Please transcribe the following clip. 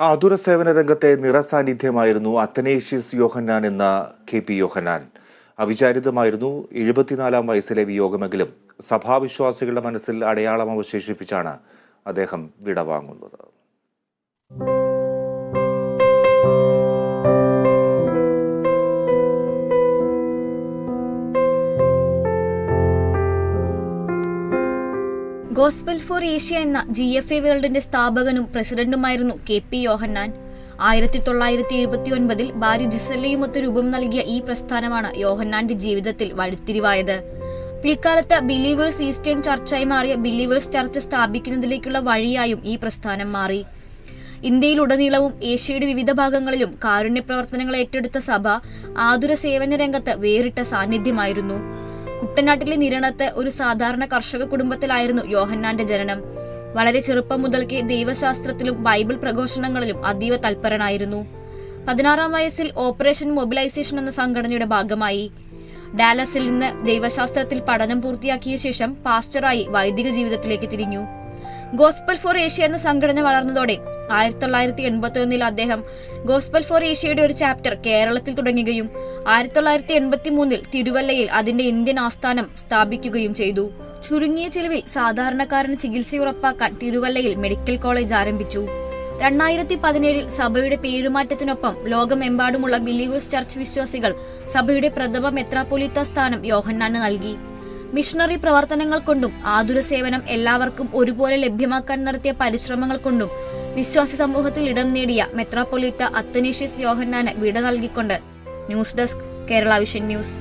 ആതുര സേവന രംഗത്തെ നിറസാന്നിധ്യമായിരുന്നു അത്തനേഷ്യസ് യോഹന്നാൻ എന്ന കെ പി യോഹന്നാൻ. അവിചാരിതമായിരുന്നു എഴുപത്തിനാലാം വയസ്സിലെ വിയോഗമെങ്കിലും സഭാവിശ്വാസികളുടെ മനസ്സിൽ അടയാളം അവശേഷിപ്പിച്ചാണ് അദ്ദേഹം വിടവാങ്ങുന്നത്. ഗോസ്ബൽ ഫോർ ഏഷ്യ എന്ന ജി എഫ് എ വേൾഡിന്റെ സ്ഥാപകനും പ്രസിഡന്റുമായിരുന്നു കെ പി യോഹന്നാൻ. ആയിരത്തി തൊള്ളായിരത്തി എഴുപത്തി ഒൻപതിൽ ഭാര്യ ജിസല്ലയുമൊത്ത് രൂപം നൽകിയ ഈ പ്രസ്ഥാനമാണ് യോഹന്നാന്റെ ജീവിതത്തിൽ വഴിത്തിരിവായത്. പിൽക്കാലത്ത് ബിലീവേഴ്സ് ഈസ്റ്റേൺ ചർച്ചായി മാറിയ ബിലീവേഴ്സ് ചർച്ച് സ്ഥാപിക്കുന്നതിലേക്കുള്ള വഴിയായും ഈ പ്രസ്ഥാനം മാറി. ഇന്ത്യയിലുടനീളവും ഏഷ്യയുടെ വിവിധ ഭാഗങ്ങളിലും കാരുണ്യ പ്രവർത്തനങ്ങൾ ഏറ്റെടുത്ത സഭ ആതുര സേവന രംഗത്ത് വേറിട്ട സാന്നിധ്യമായിരുന്നു. കുട്ടനാട്ടിലെ നിരണത്ത് ഒരു സാധാരണ കർഷക കുടുംബത്തിലായിരുന്നു യോഹന്നാന്റെ ജനനം. വളരെ ചെറുപ്പം മുതൽക്കേ ദൈവശാസ്ത്രത്തിലും ബൈബിൾ പ്രഘോഷണങ്ങളിലും അതീവ തൽപരനായിരുന്നു. പതിനാറാം വയസ്സിൽ ഓപ്പറേഷൻ മൊബിലൈസേഷൻ എന്ന സംഘടനയുടെ ഭാഗമായി. ഡാലസിൽ നിന്ന് ദൈവശാസ്ത്രത്തിൽ പഠനം പൂർത്തിയാക്കിയ ശേഷം പാസ്റ്ററായി വൈദിക ജീവിതത്തിലേക്ക് തിരിഞ്ഞു. ഗോസ്പൽ ഫോർ ഏഷ്യ എന്ന സംഘടന വളർന്നതോടെ ആയിരത്തി തൊള്ളായിരത്തി എൺപത്തി ഒന്നിൽ അദ്ദേഹം ഗോസ്ബൽ ഫോർ ഏഷ്യയുടെ ഒരു ചാപ്റ്റർ കേരളത്തിൽ തുടങ്ങുകയും ആയിരത്തി തൊള്ളായിരത്തി എൺപത്തി മൂന്നിൽ തിരുവല്ലയിൽ അതിന്റെ ഇന്ത്യൻ ആസ്ഥാനം സ്ഥാപിക്കുകയും ചെയ്തു. ചുരുങ്ങിയ ചെലവിൽ സാധാരണക്കാരന് ചികിത്സ ഉറപ്പാക്കാൻ തിരുവല്ലയിൽ മെഡിക്കൽ കോളേജ് ആരംഭിച്ചു. രണ്ടായിരത്തി പതിനേഴിൽ സഭയുടെ പേരുമാറ്റത്തിനൊപ്പം ലോകമെമ്പാടുമുള്ള ബിലീവേഴ്സ് ചർച്ച് വിശ്വാസികൾ സഭയുടെ പ്രഥമ മെത്രാപൊലിത്ത സ്ഥാനം യോഹന്നാന് നൽകി. മിഷണറി പ്രവർത്തനങ്ങൾ കൊണ്ടും ആതുര സേവനം എല്ലാവർക്കും ഒരുപോലെ ലഭ്യമാക്കാൻ നടത്തിയ പരിശ്രമങ്ങൾ കൊണ്ടും വിശ്വാസി സമൂഹത്തിൽ ഇടം നേടിയ മെത്രാപ്പൊലീത്ത അത്തനീഷ്യസ് യോഹന്നാന് വിട നൽകിക്കൊണ്ട്. News desk Kerala vision news.